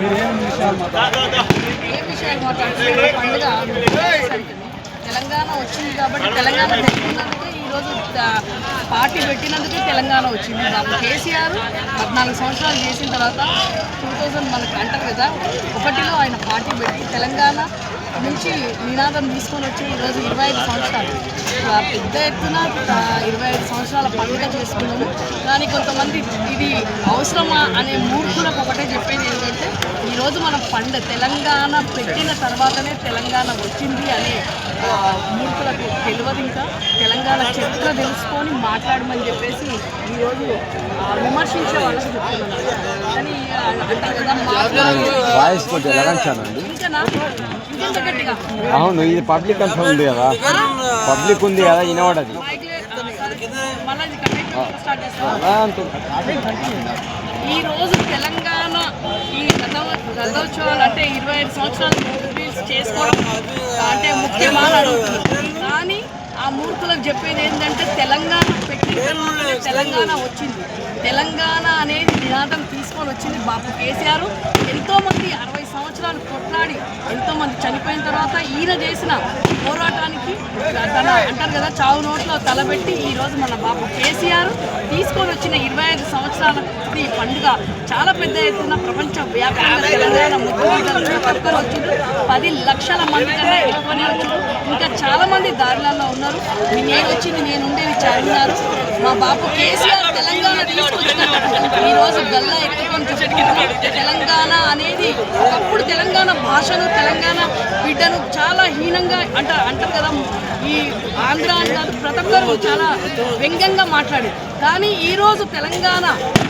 ఏం విషయాలు పండుగ తెలంగాణ వచ్చింది కాబట్టి తెలంగాణ ఈరోజు పార్టీ పెట్టినందుకే తెలంగాణ వచ్చింది. బాబు కేసీఆర్ పద్నాలుగు సంవత్సరాలు చేసిన తర్వాత టూ థౌజండ్ మనకు అంటారు కదా ఒకటిలో ఆయన పార్టీ పెట్టి తెలంగాణ నుంచి నినాదం తీసుకొని వచ్చి ఈరోజు ఇరవై ఐదు సంవత్సరాలు. పెద్ద ఎత్తున ఇరవై ఐదు సంవత్సరాల పండుగ చేసుకున్నాము. కానీ కొంతమంది ఇది అవసరమా అనే మూర్ఖులకు ఒకటే చెప్పేది ఏంటంటే ఈరోజు మన పండ తెలంగాణ పెట్టిన తర్వాతనే తెలంగాణ వచ్చింది అనే మూర్ఖులకు తెలియదు ఇంకా. తెలంగాణ చరిత్ర తెలుసుకొని మాట్లాడమని చెప్పేసి ఈరోజు విమర్శించే వాళ్ళకి చెప్తున్నాను. కానీ కదా అవును ఇది పబ్లిక్ అంతా ఉంది కదా. పబ్లిక్ ఉంది కదా వినవాడది ఈ రోజు తెలంగాణ ఈ రథ రథోత్సవాలు అంటే ఇరవై ఐదు సంవత్సరాలు చేసుకోవడం అంటే ముఖ్యమా అని అడుగుతున్నారు. కానీ మూర్ఖులకు చెప్పేది ఏంటంటే తెలంగాణ పెట్టిన తెలంగాణ వచ్చింది. తెలంగాణ అనేది నినాదం తీసుకొని వచ్చింది బాపు కేసీఆర్. ఎంతోమంది అరవై సంవత్సరాలు కొట్లాడి ఎంతోమంది చనిపోయిన తర్వాత ఈయన చేసిన పోరాటానికి తన అంటారు కదా చావు నోట్లో తలబెట్టి ఈరోజు మన బాపు కేసీఆర్ తీసుకొని వచ్చిన ఇరవై ఐదు సంవత్సరాల ఈ పండుగ. చాలా పెద్ద ఎత్తున ప్రపంచ వ్యాప్తంగా తెలంగాణ పది లక్షల మంది కన్నా ఎక్కువనే ఇంకా చాలామంది దారిలలో ఉన్నారు. నేను వచ్చింది? నేను ఉండేది చార్మినారు. మా బాబు కేసీఆర్ తెలంగాణ తీసుకొచ్చినట్టు ఈ రోజు గల్లా ఎక్కువ చెప్పుకుంటున్నాం తెలంగాణ అనేది ఒకప్పుడు తెలంగాణ భాషను తెలంగాణ బిడ్డను చాలా హీనంగా అంట అంటారు కదా. ఈ ఆంధ్ర అని కాదు ప్రతి ఒక్కరు చాలా వ్యంగ్యంగా మాట్లాడారు. కానీ ఈరోజు తెలంగాణ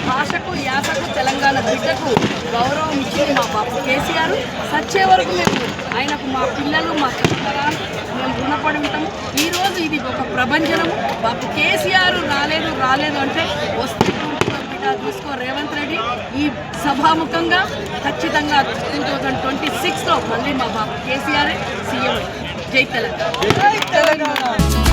భాషకు యాసకు తెలంగాణ బిడ్డకు గౌరవం ఇచ్చింది మా బాబు కేసీఆర్. సచ్చే వరకు మేము ఆయనకు మా పిల్లలు మా తరాలు మేము రుణపడి ఉంటాము. ఈరోజు ఇది ఒక ప్రభంజనము. బాబు కేసీఆర్ రాలేదు రాలేదు అంటే వస్తే చూసుకో రేవంత్ రెడ్డి. ఈ సభాముఖంగా ఖచ్చితంగా టూ థౌజండ్ ట్వంటీ సిక్స్లో మళ్ళీ మా బాబు కేసీఆర్ సీఎం. జై తెలంగాణ.